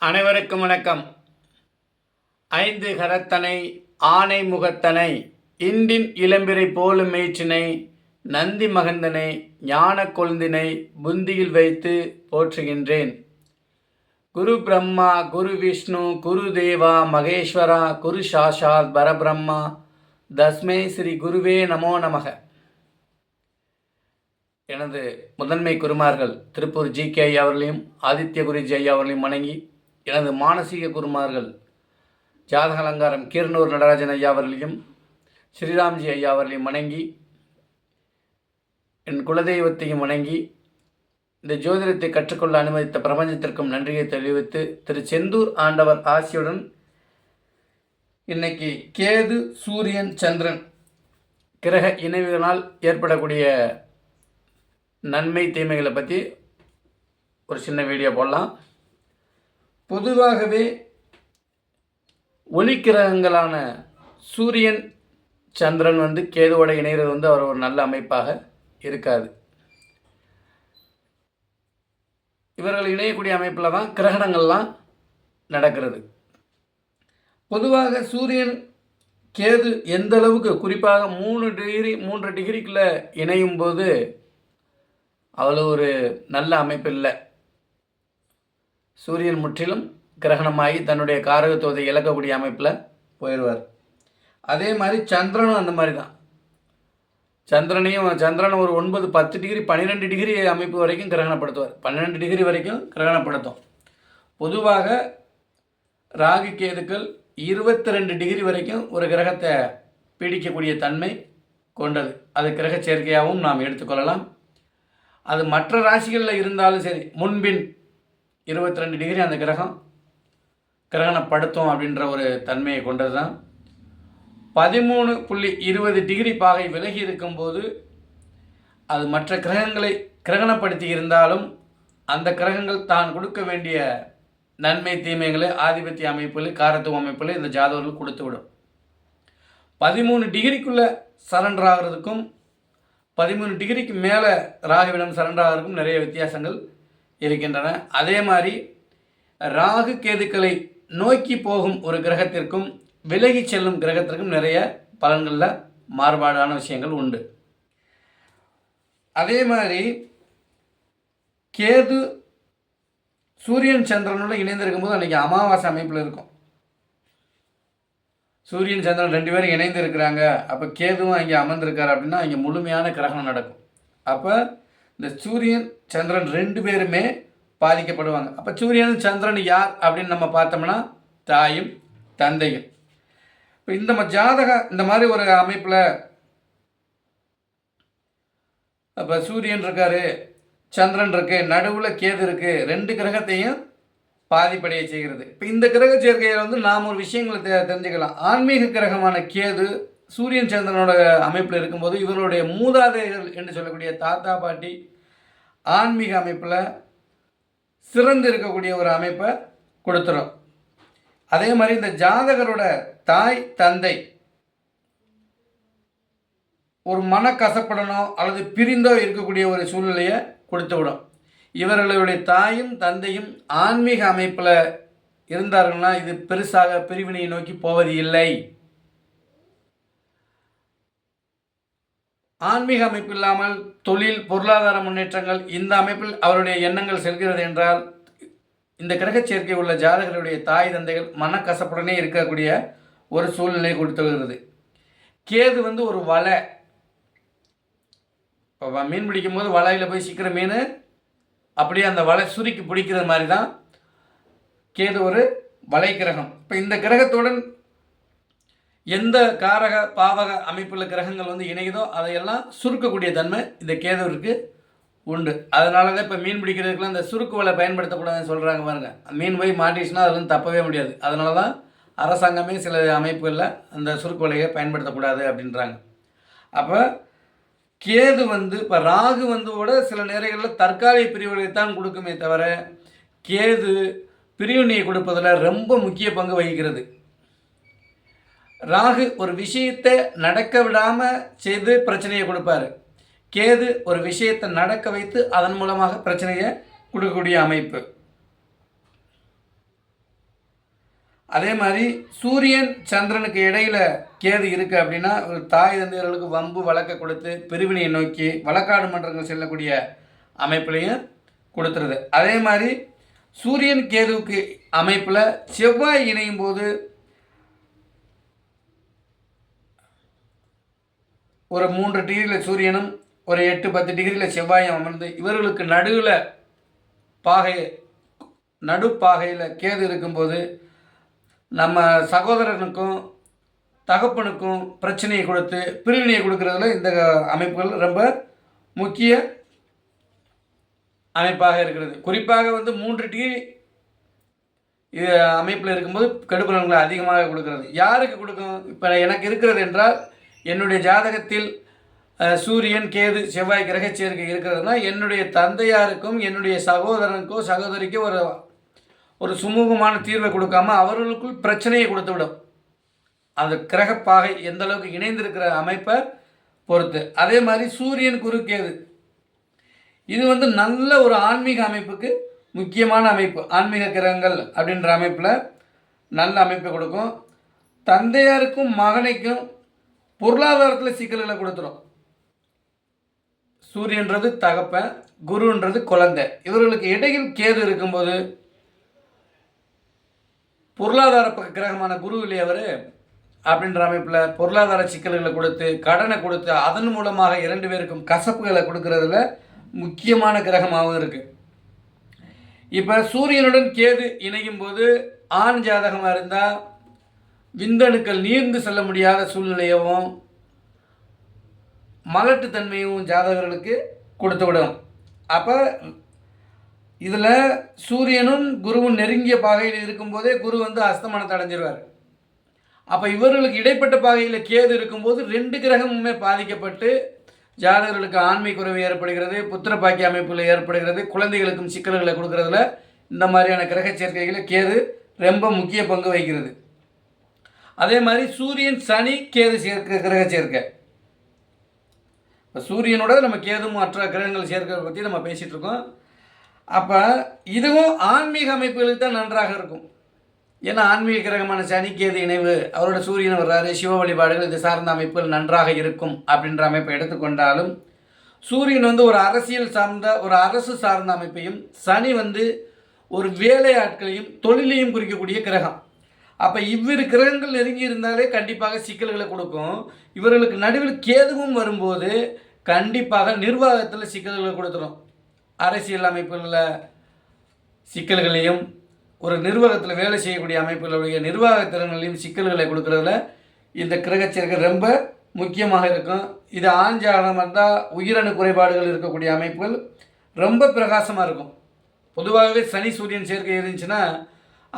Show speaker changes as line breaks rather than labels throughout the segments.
அனைவருக்கும் வணக்கம். ஐந்து கரத்தனை ஆனை முகத்தனை இண்டின் இளம்பிரை போலும் மேய்ச்சினை நந்தி மகந்தனை ஞான கொழுந்தினை புந்தியில் வைத்து போற்றுகின்றேன். குரு பிரம்மா குரு விஷ்ணு குரு தேவா மகேஸ்வரா குரு சாஷாத் பரபிரம்மா தஸ்மை ஸ்ரீ குருவே நமோ நமக. எனது முதன்மை குருமார்கள் திருப்பூர் ஜி கே ஐயா அவர்களையும் ஆதித்ய குருஜி ஐயா அவர்களையும் வணங்கி எனது மானசீக குருமார்கள் ஜாதக அலங்காரம் கீரனூர் நடராஜன் ஐயா அவர்களையும் ஸ்ரீராம்ஜி ஐயா அவர்களையும் வணங்கி என் குலதெய்வத்தையும் வணங்கி இந்த ஜோதிடத்தை கற்றுக்கொள்ள அனுமதித்த பிரபஞ்சத்திற்கும் நன்றியை தெரிவித்து திரு செந்தூர் ஆண்டவர் ஆசியுடன் இன்னைக்கு கேது சூரியன் சந்திரன் கிரக இணைவுகளால் ஏற்படக்கூடிய நன்மை தீமைகளை பற்றி ஒரு சின்ன வீடியோ போடலாம். பொதுவாகவே ஒளிக்கிரகங்களான சூரியன் சந்திரன் வந்து கேதுவோட இணைகிறது வந்து அவர் ஒரு நல்ல அமைப்பாக இருக்காது. இவர்கள் இணையக்கூடிய அமைப்பில் தான் கிரகணங்கள்லாம் நடக்கிறது. பொதுவாக சூரியன் கேது எந்த அளவுக்கு குறிப்பாக மூணு டிகிரி மூன்று டிகிரிக்குள்ளே இணையும் போது அவ்வளோ ஒரு நல்ல அமைப்பு இல்லை சூரியன் முற்றிலும் கிரகணமாகி தன்னுடைய காரகத்துவத்தை இழக்கக்கூடிய அமைப்பில் போயிடுவார் அதே மாதிரி சந்திரனும் அந்த மாதிரி தான். சந்திரனையும் சந்திரனை ஒரு ஒன்பது பத்து டிகிரி பன்னிரெண்டு டிகிரி அமைப்பு வரைக்கும் கிரகணப்படுத்துவார். பன்னிரெண்டு டிகிரி வரைக்கும் கிரகணப்படுத்தும். பொதுவாக ராகு கேதுக்கள் இருபத்தி ரெண்டு டிகிரி வரைக்கும் ஒரு கிரகத்தை பீடிக்கக்கூடிய தன்மை கொண்டது. அது கிரக சேர்க்கையாகவும் நாம் எடுத்துக்கொள்ளலாம். அது மற்ற ராசிகளில் இருந்தாலும் சரி முன்பின் இருபத்தி ரெண்டு டிகிரி அந்த கிரகம் கிரகணப்படுத்தும் அப்படின்ற ஒரு தன்மையை கொண்டது தான் பதிமூணு புள்ளி இருபது டிகிரி பாகை விலகி இருக்கும்போது அது மற்ற கிரகங்களை கிரகணப்படுத்தி இருந்தாலும் அந்த கிரகங்கள் தான் கொடுக்க வேண்டிய நன்மை தீமைகளை ஆதிபத்திய அமைப்புகள் காரத்துவ அமைப்புகள் இந்த ஜாதகர்கள் கொடுத்து விடும் பதிமூணு டிகிரிக்குள்ளே சரண்டர் ஆகிறதுக்கும் பதிமூணு டிகிரிக்கு மேலே ராகவிடம் சரண்டர் ஆகிறதுக்கும் நிறைய வித்தியாசங்கள் இருக்கின்றன. அதே மாதிரி ராகு கேதுக்களை நோக்கி போகும் ஒரு கிரகத்திற்கும் விலகி செல்லும் கிரகத்திற்கும் நிறைய பலன்களில் மாறுபாடான விஷயங்கள் உண்டு. அதே மாதிரி கேது சூரியன் சந்திரனோட இணைந்திருக்கும்போது அன்றைக்கி அமாவாசை அமைப்பில் இருக்கும். சூரியன் சந்திரன் ரெண்டு பேரும் இணைந்து இருக்கிறாங்க அப்போ கேதுவும் அங்கே அமர்ந்திருக்காரு அப்படின்னா அங்கே முழுமையான கிரகணம் நடக்கும். அப்போ இந்த சூரியன் சந்திரன் ரெண்டு பேருமே பாதிக்கப்படுவாங்க. அப்போ சூரியன் சந்திரன் யார் அப்படின்னு நம்ம பார்த்தோம்னா தாயும் தந்தையும். இப்போ இந்த ம- ஜாதக இந்த மாதிரி ஒரு அமைப்பில் அப்போ சூரியன் இருக்கார் சந்திரன் இருக்கு நடுவில் கேது இருக்கு ரெண்டு கிரகத்தையும் பாதிப்படைய செய்கிறது. இப்போ இந்த கிரக சேர்க்கையில் வந்து நாம் ஒரு விஷயங்களை தெ தெரிஞ்சுக்கலாம். ஆன்மீக கிரகமான கேது சூரியன் சந்திரனோட அமைப்பில் இருக்கும்போது இவருடைய மூதாதையர்கள் என்று சொல்லக்கூடிய தாத்தா பாட்டி ஆன்மீக அமைப்பில் சிறந்து இருக்கக்கூடிய ஒரு அமைப்பை கொடுத்துரும். அதே மாதிரி இந்த ஜாதகரோட தாய் தந்தை ஒரு மனக்கசப்படனோ அல்லது பிரிந்தோ இருக்கக்கூடிய ஒரு சூழ்நிலையை கொடுத்து விடும் இவர்களுடைய தாயும் தந்தையும் ஆன்மீக அமைப்பில் இருந்தார்கள்னா இது பெருசாக பிரிவினையை நோக்கி போவது இல்லை ஆன்மீக அமைப்பு இல்லாமல் தொழில் பொருளாதார முன்னேற்றங்கள் இந்த அமைப்பில் அவருடைய எண்ணங்கள் செல்கிறது என்றால் இந்த கிரக சேர்க்கை உள்ள ஜாதகருடைய தாய் தந்தைகள் மனக்கசப்புடனே இருக்கக்கூடிய ஒரு சூழ்நிலை கொடுத்து வருகிறது. கேது வந்து ஒரு வலை. இப்போ மீன் பிடிக்கும் போது வலையில் போய் சிக்கிற மீன் அப்படியே அந்த வலை சுருக்கி பிடிக்கிற மாதிரி தான் கேது ஒரு வலை கிரகம் இப்போ இந்த கிரகத்துடன் எந்த காரக பாவக அமைப்பில் கிரகங்கள் வந்து இணையுதோ அதையெல்லாம் சுருக்கக்கூடிய தன்மை இந்த கேதுவிற்கு உண்டு. அதனால தான் இப்போ மீன் பிடிக்கிறதுக்குலாம் இந்த சுருக்கு வலை பயன்படுத்தக்கூடாதுன்னு சொல்கிறாங்க பாருங்கள் மீன் போய் மாட்டிச்சுன்னா அதுலேருந்து தப்பவே முடியாது. அதனால தான் அரசாங்கமே சில அமைப்புகளில் அந்த சுருக்கு வலையை பயன்படுத்தக்கூடாது அப்படின்றாங்க. அப்போ கேது வந்து இப்போ ராகு வந்து கூட சில நேரங்களில் தற்காலிக பிரிவுகளை தான் கொடுக்குமே தவிர கேது பிரிவினையை கொடுப்பதில் ரொம்ப முக்கிய பங்கு வகிக்கிறது. ராகு ஒரு விஷயத்தை நடக்க விடாமல் செய்து பிரச்சனையை கொடுப்பாரு. கேது ஒரு விஷயத்தை நடக்க வைத்து அதன் மூலமாக பிரச்சனையை கொடுக்கக்கூடிய அமைப்பு. அதே மாதிரி சூரியன் சந்திரனுக்கு இடையில் கேது இருக்குது அப்படின்னா ஒரு தாய் தந்தையர்களுக்கு வம்பு வழக்க கொடுத்து பிரிவினையை நோக்கி வழக்காடு மன்றங்கள் செல்லக்கூடிய அமைப்புலையும் கொடுத்துருது. அதே மாதிரி சூரியன் கேதுவுக்கு அமைப்பில் செவ்வாய் இணையும் போது ஒரு மூன்று டிகிரியில் சூரியனும் ஒரு எட்டு பத்து டிகிரியில் செவ்வாயும் அமர்ந்து இவர்களுக்கு நடுவில் பாகை நடுப்பாகையில் கேது இருக்கும்போது நம்ம சகோதரனுக்கும் தகப்பனுக்கும் பிரச்சனையை கொடுத்து பிரிவினையை கொடுக்கறதுல இந்த அமைப்புகள் ரொம்ப முக்கிய அமைப்பாக இருக்கிறது. குறிப்பாக வந்து மூன்று டிகிரி இது அமைப்பில் இருக்கும்போது கெடுபலன்களை அதிகமாக கொடுக்கறது. யாருக்கு கொடுக்கும்? இப்போ எனக்கு இருக்கிறது என்றால் என்னுடைய ஜாதகத்தில் சூரியன் கேது செவ்வாய் கிரக சேர்க்கை இருக்கிறதுனா என்னுடைய தந்தையாருக்கும் என்னுடைய சகோதரனுக்கோ சகோதரிக்கோ ஒரு ஒரு சுமூகமான தீர்வை கொடுக்காம அவர்களுக்குள் பிரச்சனையை கொடுத்து விடும் அந்த கிரகப்பாகை எந்த அளவுக்கு இணைந்திருக்கிற அமைப்பை பொறுத்து. அதே மாதிரி சூரியன் குரு கேது. இது வந்து நல்ல ஒரு ஆன்மீக அமைப்புக்கு முக்கியமான அமைப்பு. ஆன்மீக கிரகங்கள் அப்படின்ற அமைப்பில் நல்ல அமைப்பை கொடுக்கும். தந்தையாருக்கும் மகனைக்கும் பொருளாதாரத்தில் சிக்கல்களை கொடுத்துரும். சூரியன்றது தகப்பன் குருன்றது குழந்தை. இவர்களுக்கு இடையில் கேது இருக்கும்போது பொருளாதார பக்க கிரகமான குரு இல்லையா அவர் அப்படின்ற அமைப்பில் பொருளாதார சிக்கல்களை கொடுத்து கடனை கொடுத்து அதன் மூலமாக இரண்டு பேருக்கும் கசப்புகளை கொடுக்கறதுல முக்கியமான கிரகமாகவும் இருக்குது இப்போ சூரியனுடன் கேது இணையும் போது ஆண் ஜாதகமாக இருந்தால் விந்தணுக்கள் நீர்ந்து செல்ல முடியாத சூழ்நிலையவும் மலட்டுத்தன்மையும் ஜாதகர்களுக்கு கொடுத்து விடும் அப்போ இதில் சூரியனும் குருவும் நெருங்கிய பாகையில் இருக்கும்போதே குரு வந்து அஸ்தமனத்தை அடைஞ்சிருவார். அப்போ இவர்களுக்கு இடைப்பட்ட பாகையில் கேது இருக்கும்போது ரெண்டு கிரகமுமே பாதிக்கப்பட்டு ஜாதகர்களுக்கு ஆண்மை குறைவு ஏற்படுகிறது புத்திர பாக்கிய அமைப்பில் ஏற்படுகிறது குழந்தைகளுக்கும் சிக்கல்களை கொடுக்கறதுல இந்த மாதிரியான கிரக சேர்க்கைகளில் கேது ரொம்ப முக்கிய பங்கு வகிக்கிறது. அதே மாதிரி சூரியன் சனி கேது சேர்க்க கிரக சேர்க்கை. இப்போ சூரியனோட நம்ம கேது மற்ற கிரகங்கள் சேர்க்கிறத பற்றி நம்ம பேசிகிட்டு இருக்கோம். அப்போ இதுவும் ஆன்மீக அமைப்புகளுக்கு தான் நன்றாக இருக்கும். ஏன்னா ஆன்மீக கிரகமான சனி கேது இணைவு அவரோட சூரியன் வர்றாரு சிவ வழிபாடுகள் இது சார்ந்த அமைப்புகள் நன்றாக இருக்கும் அப்படின்ற அமைப்பை எடுத்துக்கொண்டாலும் சூரியன் வந்து ஒரு அரசியல் சார்ந்த ஒரு அரசு சார்ந்த அமைப்பையும் சனி வந்து ஒரு வேலை ஆட்களையும் தொழிலையும் குறிக்கக்கூடிய கிரகம். அப்போ இவ்விரு கிரகங்கள் நெருங்கி இருந்தாலே கண்டிப்பாக சிக்கல்களை கொடுக்கும். இவர்களுக்கு நடுவில் கேதுவும் வரும்போது கண்டிப்பாக நிர்வாகத்தில் சிக்கல்களை கொடுத்துரும். அரசியல் அமைப்புகளில் சிக்கல்களையும் ஒரு நிர்வாகத்தில் வேலை செய்யக்கூடிய அமைப்புகளுடைய நிர்வாக திறன்களையும் சிக்கல்களை கொடுக்குறதுல இந்த கிரகச்சேர்க்கை ரொம்ப முக்கியமாக இருக்கும். இது ஆண் இருந்தால் உயிரணு குறைபாடுகள் இருக்கக்கூடிய அமைப்புகள் ரொம்ப பிரகாசமாக இருக்கும். பொதுவாகவே சனி சூரியன் சேர்க்கை இருந்துச்சுன்னா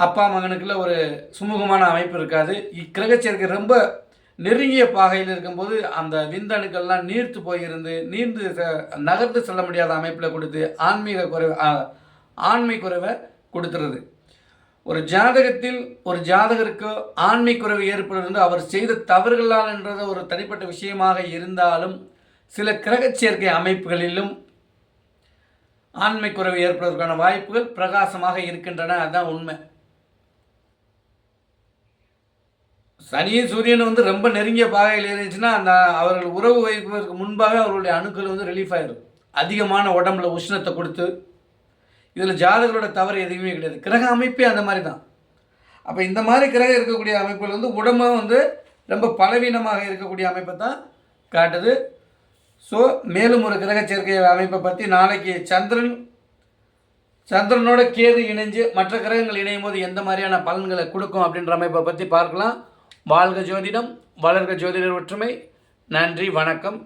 அப்பா மகனுக்குள்ள ஒரு சுமூகமான அமைப்பு இருக்காது. இக்கிரகச்சேர்க்கை ரொம்ப நெருங்கிய பாகையில் இருக்கும்போது அந்த விந்தணுக்கள்லாம் நீர்த்து போயிருந்து நீர்ந்து நகர்த்து நகர்ந்து செல்ல முடியாத அமைப்பில் கொடுத்து ஆன்மீக குறைவு ஆண்மை குறைவை கொடுத்துருது. ஒரு ஜாதகத்தில் ஒரு ஜாதகருக்கு ஆண்மை குறைவு ஏற்படுவது அவர் செய்த தவறுகளால் என்றது ஒரு தனிப்பட்ட விஷயமாக இருந்தாலும் சில கிரகச்சேர்க்கை அமைப்புகளிலும் ஆண்மை குறைவு ஏற்படுவதற்கான வாய்ப்புகள் பிரகாசமாக இருக்கின்றன. அதுதான் உண்மை. சனியும் சூரியன் வந்து ரொம்ப நெருங்கிய பாகையில் இருந்துச்சுன்னா அந்த அவர்கள் உறவு வைப்பதற்கு முன்பாக அவர்களுடைய அணுக்கள் வந்து ரிலீஃப் ஆயிடும் அதிகமான உடம்புல உஷ்ணத்தை கொடுத்து இதில் ஜாதகரோட தவறு எதுவுமே கிடையாது. கிரக அமைப்பே அந்த மாதிரி தான். அப்போ இந்த மாதிரி கிரகம் இருக்கக்கூடிய அமைப்புகள் வந்து உடம்பு வந்து ரொம்ப பலவீனமாக இருக்கக்கூடிய அமைப்பை தான் காட்டுது. ஸோ மேலும் ஒரு கிரக சேர்க்கை அமைப்பை பற்றி நாளைக்கு சந்திரன் சந்திரனோட கேது இணைஞ்சு மற்ற கிரகங்கள் இணையும் போது எந்த மாதிரியான பலன்களை கொடுக்கும் அப்படின்ற அமைப்பை பற்றி பார்க்கலாம். வாழ்க ஜோதிடம் வளர்க ஜோதிடர் ஒற்றுமை. நன்றி வணக்கம்.